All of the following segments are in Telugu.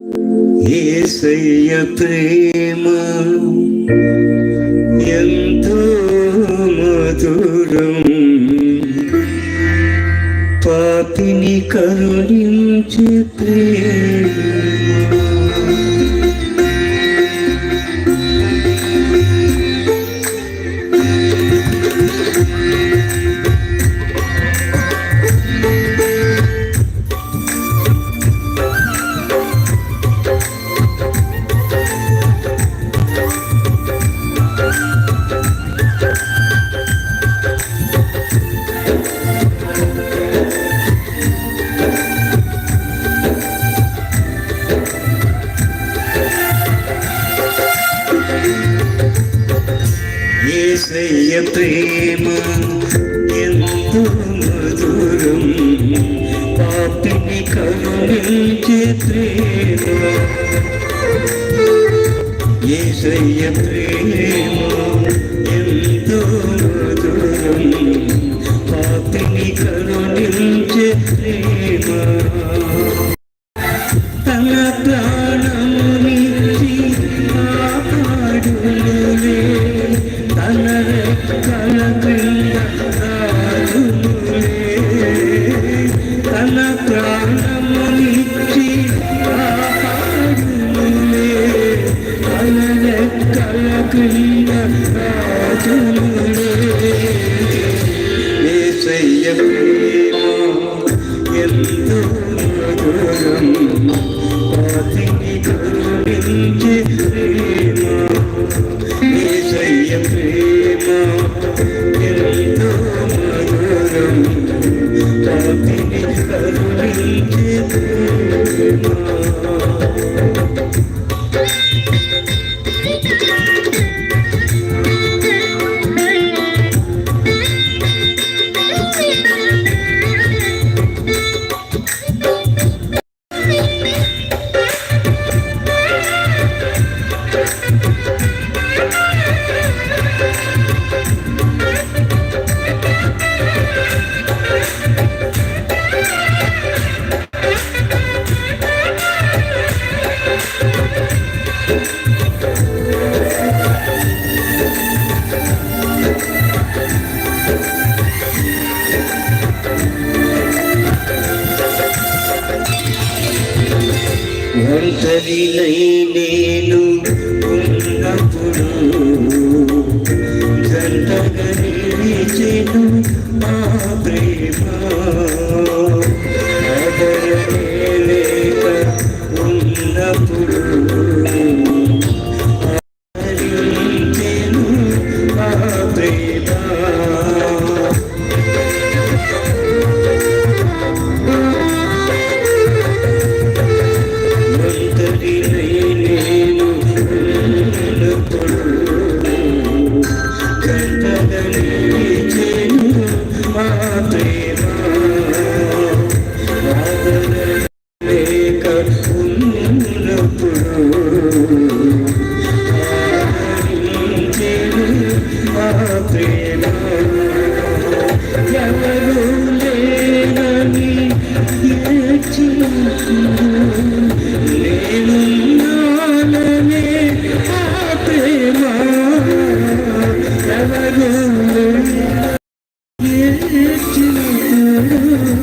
ఏసయ్య ప్రేమ ఎంతో మధురం? పాపిని కరుణించే ప్రేమ ఏసయ్య ప్రేమ ఎంతో మధురం పాపిని కరుణించే ప్రేమ ఏసయ్య ప్రేమ ఎంతో మధురం పాపిని కరుణించే ప్రేమ செய்ய ఒంటరినై నేను ఉన్నప్పుడు జంటగా నిలిచెను ప్రేమ ఉన్నప్పుడు ఆదరించెను ప్రేమ.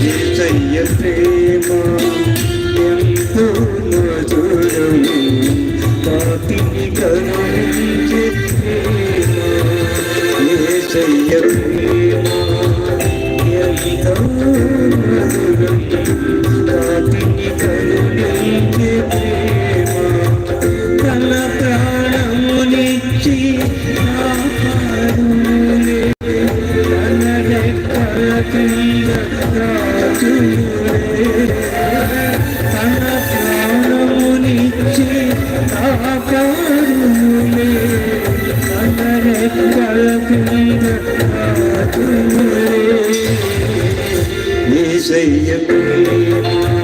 ఆ ప్రేమ కరుణించెను నన్ను ఉపచూపెను పాపిని కరుణించే ప్రేమ. ఏసయ్య ప్రేమ ఎంతో మధురం తన ప్రాణమునిచ్చి కాపాడులే తన రెక్కలపైన కాపాడులే ఏసయ్య ప్రేమ